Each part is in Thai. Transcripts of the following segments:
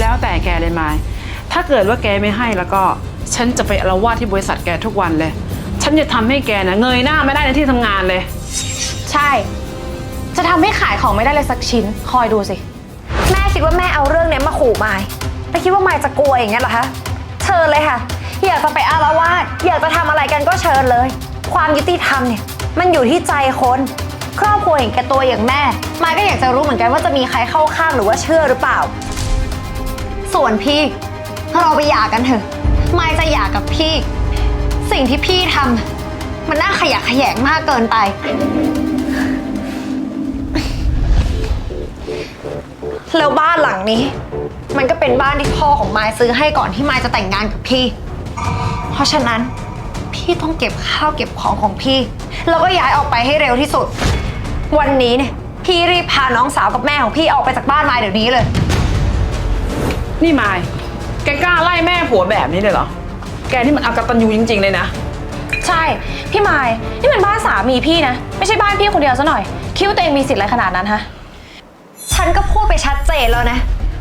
แล้วแต่แกเลยมายถ้าเกิดว่าแกไม่ให้แล้วก็ ฉันจะไปอาละวาดที่บริษัทแกทุกวันเลย ฉันจะทำให้แกนะเงยหน้าไม่ได้ในที่ทำงานเลย ใช่ จะทำให้ขายของไม่ได้เลยสักชิ้น คอยดูสิ แม่คิดว่าแม่เอาเรื่องเนี้ยมาขู่ไมายแต่คิดว่าไมายจะกลัวอย่างเงี้ยเหรอคะเชิญเลยค่ะ อยากจะไปอารวาสอยากจะทำอะไรกันก็เชิญเลย ความยุติธรรมเนี่ยมันอยู่ที่ใจคนครอบครัวเห็นแกตัวอย่างแม่ ไมายก็อยากจะรู้เหมือนกันว่าจะมีใครเข้าข้างหรือว่าเชื่อหรือเปล่า ส่วนพี่ เราไปหย่ากันเถอะ ไมายจะหย่ากับพี่ สิ่งที่พี่ทำมันน่าขยะแขยงมากเกินไป แล้วบ้านหลังนี้ มันก็เป็นบ้านที่พ่อของไมายซื้อให้ก่อนที่ไมายจะแต่งงานกับพี่ เพราะฉะนั้น พี่ต้องเก็บข้าวเก็บของของพี่ แล้วก็ย้ายออกไปให้เร็วที่สุด วันนี้เนี่ยพี่รีบพาน้องสาวกับแม่ของพี่ออกไปจากบ้านไมายเดี๋ยวนี้เลย นี่มายแกกล้าไล่แม่ผัวแบบนี้เลยเหรอ แกนี่มันอากตันยูจริงๆเลยนะ ใช่ พี่มายนี่มันบ้านสามีพี่นะ ไม่ใช่บ้านพี่คนเดียวซะหน่อย คิดว่าตัวเองมีสิทธิ์อะไรขนาดนั้นฮะ ฉันก็พูดไปชัดเจนแล้วนะ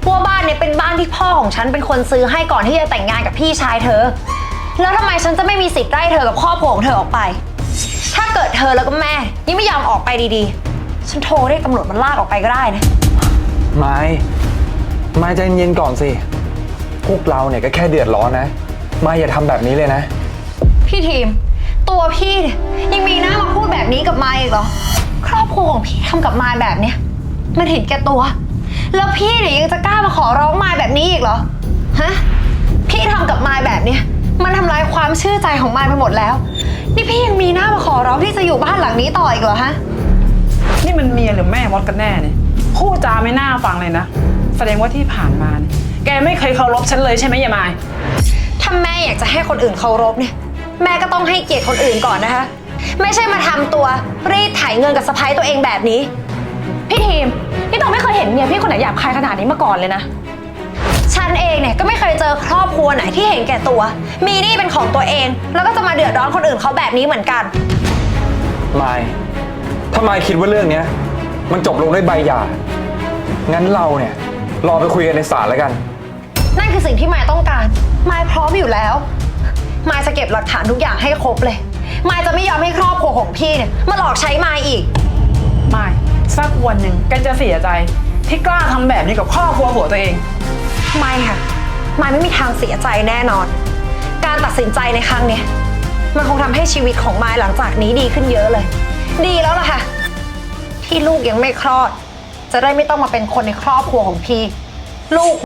ว่าบ้านเนี้เป็นบ้านที่พ่อของฉันเป็นคนซื้อให้ก่อนที่จะแต่งงานกับพี่ชายเธอ แล้วทำไมฉันจะไม่มีสิทธิ์ไล่เธอกับครอบครัวของเธอออกไป ถ้าเกิดเธอแล้วก็แม่ยังไม่ยอมออกไปดีๆ ฉันโทรเรียกตำรวจมันลากออกไปก็ได้นะ ไม่ ไม่ใจเย็นๆก่อนสิ พวกเราเนี่ยก็แค่เดือดร้อนนะไม่อย่าทำแบบนี้เลยนะ พี่ทีม ตัวพี่เนี่ยยังมีหน้ามาพูดแบบนี้กับมายอีกเหรอ ครอบครัวของพี่ทำกับมายแบบเนี้ยมันเห็นแก่ตัว แล้วพี่เนี่ยยังจะกล้ามาขอร้องมายแบบนี้อีกเหรอฮะพี่ทำกับมายแบบเนี้ยมันทำลายความเชื่อใจของมายไปหมดแล้ว นี่พี่ยังมีหน้ามาขอร้องที่จะอยู่บ้านหลังนี้ต่ออีกเหรอฮะ นี่มันเมียหรือแม่มดกันแน่เนี่ยพูดจาไม่น่าฟังเลยนะ แสดงว่าที่ผ่านมาเนี่ยแกไม่เคยเคารพฉันเลยใช่ไหมยายมาย ถ้าแม่อยากจะให้คนอื่นเคารพเนี่ย แม่ก็ต้องให้เกียรติคนอื่นก่อนนะคะ ไม่ใช่มาทำตัวรีดไถเงินกับสะพ้ายตัวเองแบบนี้ พี่ทีมพี่ต้องไม่เคยเห็นเมียพี่คนไหนหยาบคายขนาดนี้มาก่อนเลยนะ ฉันเองเนี่ยก็ไม่เคยเจอครอบครัวไหนที่เห็นแก่ตัว มีหนี่เป็นของตัวเอง แล้วก็จะมาเดือดร้อนคนอื่นเขาแบบนี้เหมือนกันไม่ถ้าไม่คิดว่าเรื่องเนี้ย มันจบลงด้วยใบหย่า งั้นเราเนี่ย รอไปคุยกันในศาลแล้วกัน นั่นคือสิ่งที่มายต้องการ มายพร้อมอยู่แล้ว มายจะเก็บหลักฐานทุกอย่างให้ครบเลย มายจะไม่ยอมให้ครอบครัวของพี่เนี่ยมาหลอกใช้มายอีก ไม่สักวันหนึ่งแกจะเสียใจ ที่กล้าทำแบบนี้กับครอบครัวผัวตัวเอง ไม่ค่ะมายไม่มีทางเสียใจแน่นอน การตัดสินใจในครั้งเนี้ยมันคงทำให้ชีวิตของมายหลังจากนี้ดีขึ้นเยอะเลย ดีแล้วล่ะค่ะ ที่ลูกยังไม่คลอด จะได้ไม่ต้องมาเป็นคนในครอบครัวของพี่ลูก